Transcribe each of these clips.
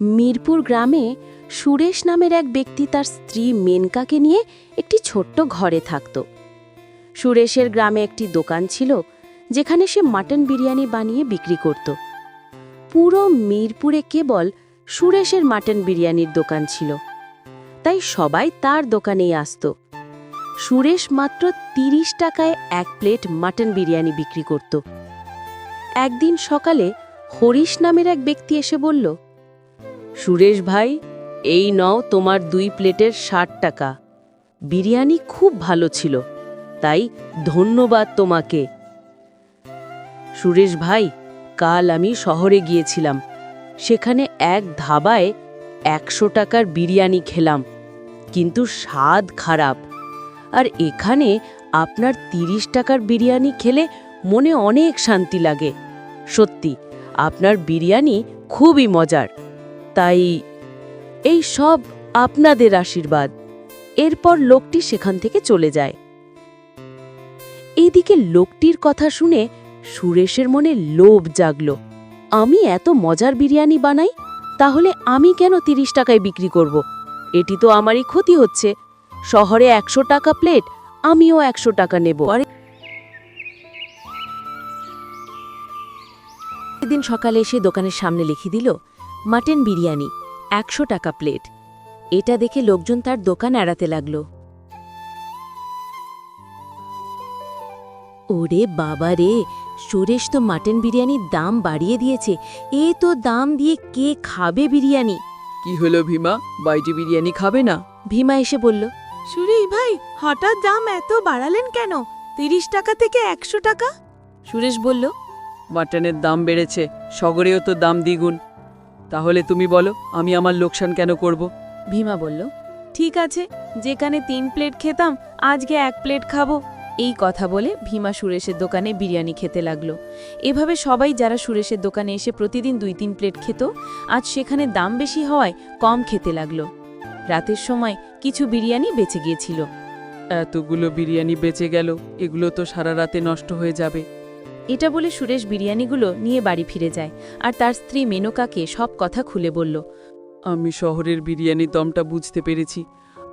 মিরপুর গ্রামে সুরেশ নামের এক ব্যক্তি তার স্ত্রী মেনকাকে নিয়ে একটি ছোট্ট ঘরে থাকত। সুরেশের গ্রামে একটি দোকান ছিল, যেখানে সে মাটন বিরিয়ানি বানিয়ে বিক্রি করত। পুরো মিরপুরে কেবল সুরেশের মাটন বিরিয়ানির দোকান ছিল। তাই সবাই তার দোকানেই আসত। সুরেশ মাত্র তিরিশ টাকায় এক প্লেট মাটন বিরিয়ানি বিক্রি করত। একদিন সকালে হরিশ নামের এক ব্যক্তি এসে বলল সুরেশ ভাই, এই নও তোমার দুই প্লেটের ষাট টাকা। বিরিয়ানি খুব ভালো ছিল, তাই ধন্যবাদ তোমাকে। সুরেশ ভাই, কাল আমি শহরে গিয়েছিলাম, সেখানে এক ধাবায় একশো টাকার বিরিয়ানি খেলাম, কিন্তু স্বাদ খারাপ। আর এখানে আপনার তিরিশ টাকার বিরিয়ানি খেলে মনে অনেক শান্তি লাগে। সত্যি, আপনার বিরিয়ানি খুবই মজার। তাই এই সব আপনাদের আশীর্বাদ। এরপর লোকটি সেখান থেকে চলে যায়। এইদিকে লোকটির কথা শুনে সুরেশের মনে লোভ জাগল। আমি এত মজার বিরিয়ানি বানাই, তাহলে আমি কেন তিরিশ টাকায় বিক্রি করব? এটি তো আমারই ক্ষতি হচ্ছে। শহরে একশো টাকা প্লেট, আমিও একশো টাকা নেব। দিন সকালে এসে দোকানের সামনে লিখে দিল মাটন বিরিয়ানি একশো টাকা প্লেট। এটা দেখে লোকজন তার দোকান এড়াতে লাগল। ওরে বাবা রে সুরেশ তো মাটন বিরিয়ানির দাম বাড়িয়ে দিয়েছে। এ তো দাম দিয়ে কে খাবে বিরিয়ানি? কি হলো ভীমা? বাইটি বিরিয়ানি খাবে না? ভীমা এসে বলল সুরেশ ভাই হঠাৎ দাম এত বাড়ালেন কেন? তিরিশ টাকা থেকে একশো টাকা? সুরেশ বলল মাটনের দাম বেড়েছে সগরেও তো দাম দ্বিগুণ। তাহলে তুমি বলো আমি আমার লোকসান কেন করব? ভীমা বলল ঠিক আছে যেখানে তিন প্লেট খেতাম আজকে এক প্লেট খাব। এই কথা বলে ভীমা সুরেশের দোকানে বিরিয়ানি খেতে লাগল। এভাবে সবাই যারা সুরেশের দোকানে এসে প্রতিদিন দুই তিন প্লেট খেত আজ সেখানে দাম বেশি হওয়ায় কম খেতে লাগল। রাতের সময় কিছু বিরিয়ানি বেঁচে গিয়েছিল। এতগুলো বিরিয়ানি বেঁচে গেল এগুলো তো সারা রাতে নষ্ট হয়ে যাবে। এটা বলে সুরেশ বিরিয়ানিগুলো নিয়ে বাড়ি ফিরে যায় আর তার স্ত্রী মেনকাকে সব কথা খুলে বলল আমি শহরের বিরিয়ানির দমটা বুঝতে পেরেছি।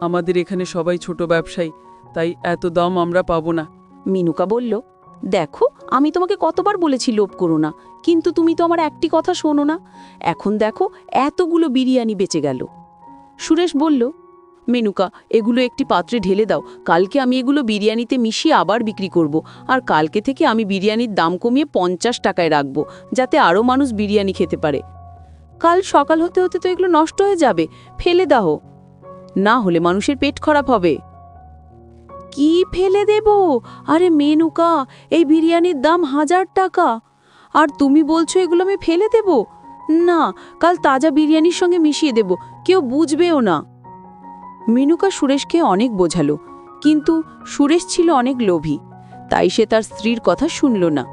আমাদের এখানে সবাই ছোট ব্যবসায়ী তাই এত দম আমরা পাবো না। মিনুকা বলল দেখো আমি তোমাকে কতবার বলেছি লোভ করো না কিন্তু তুমি তো আমার একটি কথা শোনো না। এখন দেখো এতগুলো বিরিয়ানি বেঁচে গেল। সুরেশ বলল মেনুকা, এগুলো একটি পাত্রে ঢেলে দাও। কালকে আমি এগুলো বিরিয়ানিতে মিশিয়ে আবার বিক্রি করব। আর কালকে থেকে আমি বিরিয়ানির দাম কমিয়ে পঞ্চাশ টাকায় রাখব, যাতে আরও মানুষ বিরিয়ানি খেতে পারে। কাল সকাল হতে হতে তো এগুলো নষ্ট হয়ে যাবে। ফেলে দাও। না হলে মানুষের পেট খারাপ হবে। কি ফেলে দেব? আরে মেনুকা, এই বিরিয়ানির দাম হাজার টাকা। আর তুমি বলছো এগুলো আমি ফেলে দেব? না, কাল তাজা বিরিয়ানির সঙ্গে মিশিয়ে দেব। কেউ বুঝবেও না। মেনুকা সুরেশকে অনেক বোঝালো, কিন্তু সুরেশ ছিল অনেক লোভী, তাই সে তার স্ত্রীর কথা শুনল না।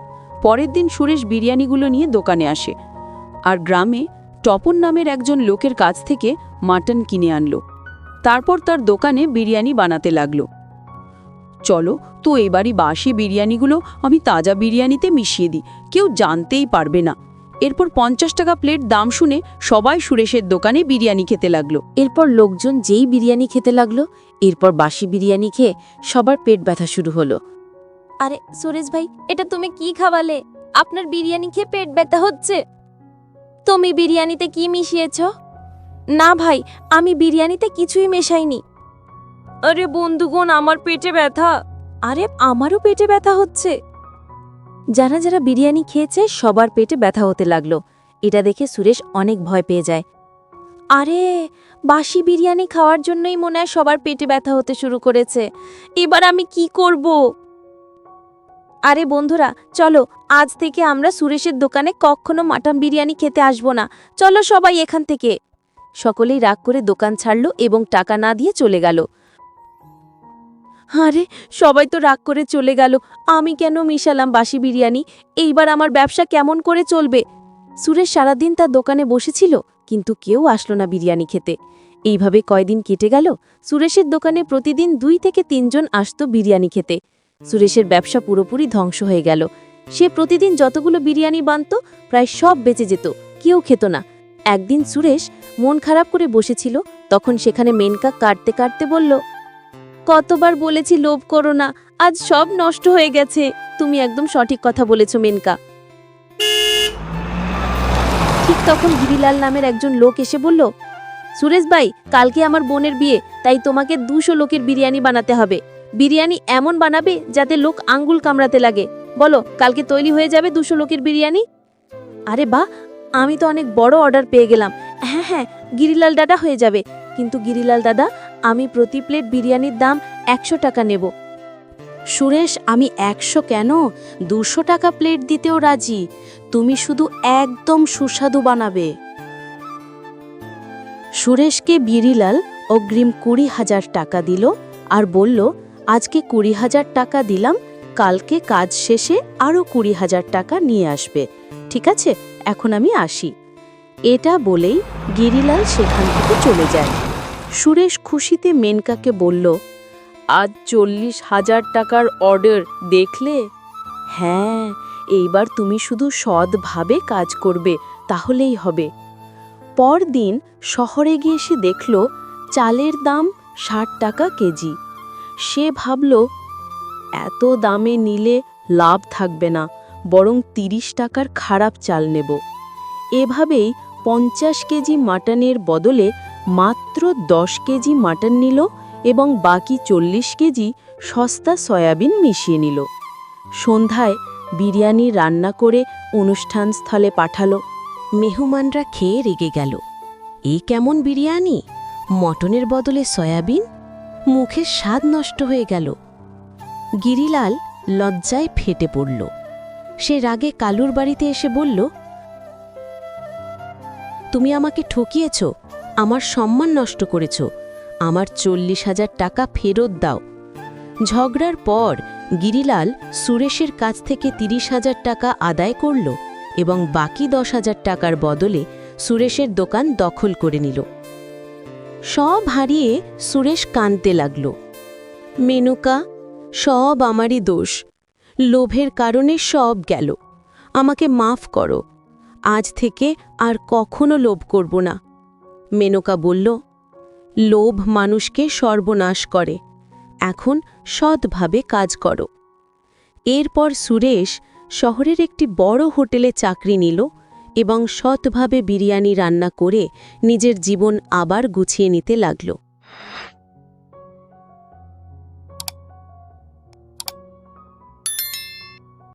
পরের দিন সুরেশ বিরিয়ানিগুলো নিয়ে দোকানে আসে আর গ্রামে টপন নামের একজন লোকের কাছ থেকে মাটন কিনে আনলো। তারপর তার দোকানে বিরিয়ানি বানাতে লাগল। চলো, তো এবারই বাসি বিরিয়ানিগুলো আমি তাজা বিরিয়ানিতে মিশিয়ে দিই, কেউ জানতেই পারবে না। এরপর পঞ্চাশ টাকা প্লেট দাম শুনে সবাই সুরেশের দোকানে বিরিয়ানি খেতে লাগল। এরপর লোকজন যেই বিরিয়ানি খেতে লাগল, এরপর বাসি বিরিয়ানি খেয়ে সবার পেট ব্যথা শুরু হলো। আরে, সুরেশ ভাই, এটা তুমি কি খাওয়ালে? আপনার বিরিয়ানি খেয়ে পেট ব্যথা হচ্ছে। তুমি বিরিয়ানিতে কি মিশিয়েছ? না ভাই, আমি বিরিয়ানিতে কিছুই মেশাইনি। আরে বন্ধুগণ, আমার পেটে ব্যথা। আরে, আমারও পেটে ব্যথা হচ্ছে। যারা যারা বিরিয়ানি খেয়েছে, সবার পেটে ব্যথা হতে লাগল। এটা দেখে সুরেশ অনেক ভয় পেয়ে যায়। আরে, বাসি বিরিয়ানি খাওয়ার জন্যই মনে হয় সবার পেটে ব্যথা হতে শুরু করেছে। এবার আমি কি করব? আরে বন্ধুরা, চলো, আজ থেকে আমরা সুরেশের দোকানে কখনো মাটন বিরিয়ানি খেতে আসব না। চলো সবাই এখান থেকে। সকলেই রাগ করে দোকান ছাড়ল এবং টাকা না দিয়ে চলে গেল। আরে, সবাই তো রাগ করে চলে গেল। আমি কেন মিশালাম বাসি বিরিয়ানি? এইবার আমার ব্যবসা কেমন করে চলবে? সুরেশ সারাদিন তার দোকানে বসেছিল, কিন্তু কেউ আসলো না বিরিয়ানি খেতে। এইভাবে কয়দিন কেটে গেল, সুরেশের দোকানে প্রতিদিন দুই থেকে তিনজন আসতো বিরিয়ানি খেতে। সুরেশের ব্যবসা পুরোপুরি ধ্বংস হয়ে গেল। সে প্রতিদিন যতগুলো বিরিয়ানি বানত, প্রায় সব বেঁচে যেত, কেউ খেত না। একদিন সুরেশ মন খারাপ করে বসেছিল, তখন সেখানে মেনকা কাটতে কাটতে বলল কতবার বলেছি লোভ করো না, আজ সব নষ্ট হয়ে গেছে। তুমি একদম সঠিক কথা বলেছ, মেনকা। ঠিক তখন গিরিলাল নামের একজন লোক এসে বলল, সুরেশ ভাই, কালকে আমার বোনের বিয়ে, তাই তোমাকে দুশো লোকের বিরিয়ানি বানাতে হবে। বিরিয়ানি এমন বানাবে যাতে লোক আঙ্গুল কামড়াতে লাগে। বলো, কালকে তৈরি হয়ে যাবে দুশো লোকের বিরিয়ানি? আরে বাহ, আমি তো অনেক বড় অর্ডার পেয়ে গেলাম। হ্যাঁ হ্যাঁ গিরিলাল দাদা হয়ে যাবে। কিন্তু গিরিলাল দাদা আমি প্রতি প্লেট বিরিয়ানির দাম একশো টাকা নেব। সুরেশ, আমি একশো কেন? দুশো টাকা প্লেট দিতেও রাজি। তুমি শুধু একদম সুস্বাদু বানাবে। সুরেশকে বিরিলাল অগ্রিম কুড়ি হাজার টাকা দিল আর বলল, আজকে কুড়ি হাজার টাকা দিলাম, কালকে কাজ শেষে আরও কুড়ি হাজার টাকা নিয়ে আসবে। ঠিক আছে, এখন আমি আসি। এটা বলেই গিরিলাল সেখান থেকে চলে যায়। সুরেশ খুশিতে মেনকাকে বলল, আজ চল্লিশ হাজার টাকার অর্ডার দেখলে? হ্যাঁ এইবার তুমি শুধু সৎভাবে কাজ করবে, তাহলেই হবে। পরদিন শহরে গিয়ে সে দেখল, চালের দাম ষাট টাকা কেজি। সে ভাবল, এত দামে নিলে লাভ থাকবে না, বরং তিরিশ টাকার খারাপ চাল নেব। এভাবেই পঞ্চাশ কেজি মাটনের বদলে মাত্র দশ কেজি মাটন নিল এবং বাকি চল্লিশ কেজি সস্তা সয়াবিন মিশিয়ে নিল। সন্ধ্যায় বিরিয়ানি রান্না করে অনুষ্ঠানস্থলে পাঠালো। মেহমানরা খেয়ে রেগে গেল। এই কেমন বিরিয়ানি? মটনের বদলে সয়াবিন? মুখের স্বাদ নষ্ট হয়ে গেল। গিরিলাল লজ্জায় ফেটে পড়ল। সে রাগে কালুর বাড়িতে এসে বলল, তুমি আমাকে ঠকিয়েছ। আমার সম্মান নষ্ট করেছ। আমার চল্লিশ হাজার টাকা ফেরত দাও। ঝগড়ার পর গিরিলাল সুরেশের কাছ থেকে তিরিশ হাজার টাকা আদায় করল এবং বাকি দশ হাজার টাকার বদলে সুরেশের দোকান দখল করে নিল। সব হারিয়ে সুরেশ কাঁদতে লাগল। মেনুকা, সব আমারই দোষ। লোভের কারণে সব গেল। আমাকে মাফ করো। আজ থেকে আর কখনো লোভ করব না। মেনকা বলল, লোভ মানুষকে সর্বনাশ করে। এখন সৎভাবে কাজ করো। এরপর সুরেশ শহরের একটি বড় হোটেলে চাকরি নিল এবং সৎভাবে বিরিয়ানি রান্না করে নিজের জীবন আবার গুছিয়ে নিতে লাগল।